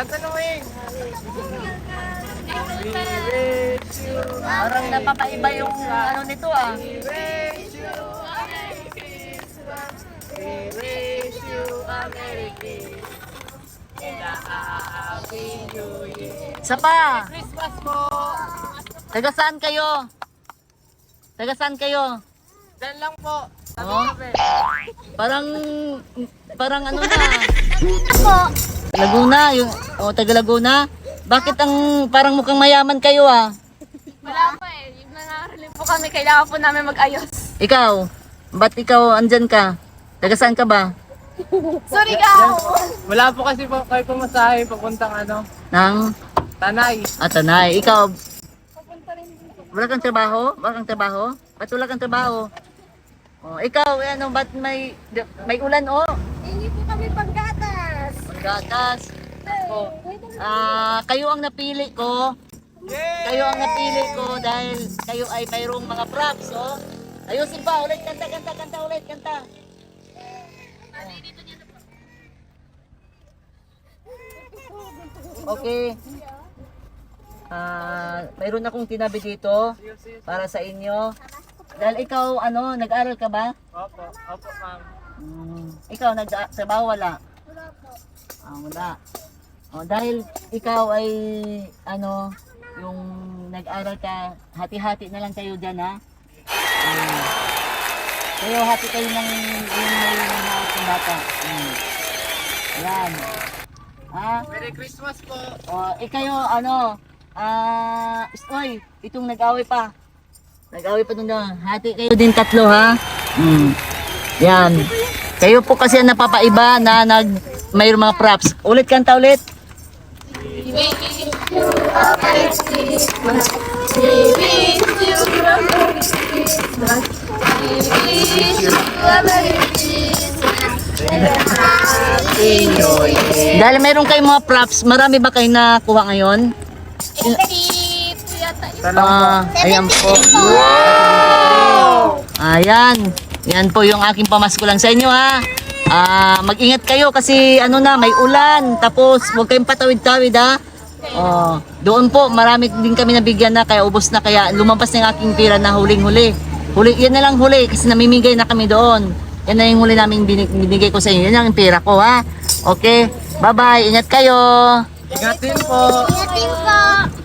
Eh. You Parang napapaiba yung ano nito ah. We wish you a Merry Christmas. We wish you a Merry Christmas. And a Happy New Year. Isa pa. Christmas po! Taga saan kayo? Taga saan kayo? Diyan lang po. Sabi Oh. Parang parang ano na. Laguna, yung oh, taga Laguna. Bakit ang parang mukhang mayaman kayo ah? Wala pa eh. Yung nangaralin po kami, kailangan po namin mag-ayos. Ikaw, ba't ikaw andyan ka? Taga saan ka ba? Sorry ka! Wala po kasi po kayo pumasahe papuntang ano, Nang Tanay. Atanay. Ikaw, wala kang trabaho? Wala kang trabaho? Ba't wala kang trabaho? Oh, ikaw, eh, ano, ba't may, may ulan oh? Hindi po. Gatas. Oh. Ah, kayo ang napili ko. Kayo ang napili ko dahil kayo ay mayroong mga props, oh. Ayusin pa, ulit, kanta, kanta, kanta, ulit, kanta. Okay. Ah, mayroon akong tinabi dito para sa inyo. Dahil ikaw, ano, nag-aral ka ba? Opo, opo ma'am. Hmm. Ikaw, nag-trabaho wala? Ah, wala. Oh, dahil ikaw ay ano, yung nag-aral ka, hati-hati na lang kayo diyan ha. Hmm. Kayo hati kayo ng yung may mga bata. Hmm. Ayan. Ha? Merry Christmas po. O, eh kayo, ano, ah, oy, itong nag-away pa. Nag-away pa na. Hati kayo din tatlo, ha? Hmm. Yan. Kayo po kasi ang napapaiba na nag, mayroong mga props. Ulit kanta ulit. Dahil mayroon kayong mga props, marami ba kayo nakuha ngayon? Ah, ayan po. Ayan. Yan po yung aking pamasko lang sa inyo ha. Ah, mag-ingat kayo kasi ano na, may ulan. Tapos huwag kayong patawid-tawid ha. Oh, doon po marami din kami nabigyan na kaya ubos na kaya lumabas na yung aking pira na huling-huli. Huli, yan na lang huli kasi namimigay na kami doon. Yan na yung huli namin binig- binigay ko sa inyo. Yan ang pira ko ha. Okay. Bye-bye. Ingat kayo. Ingat din po. Ingatin po!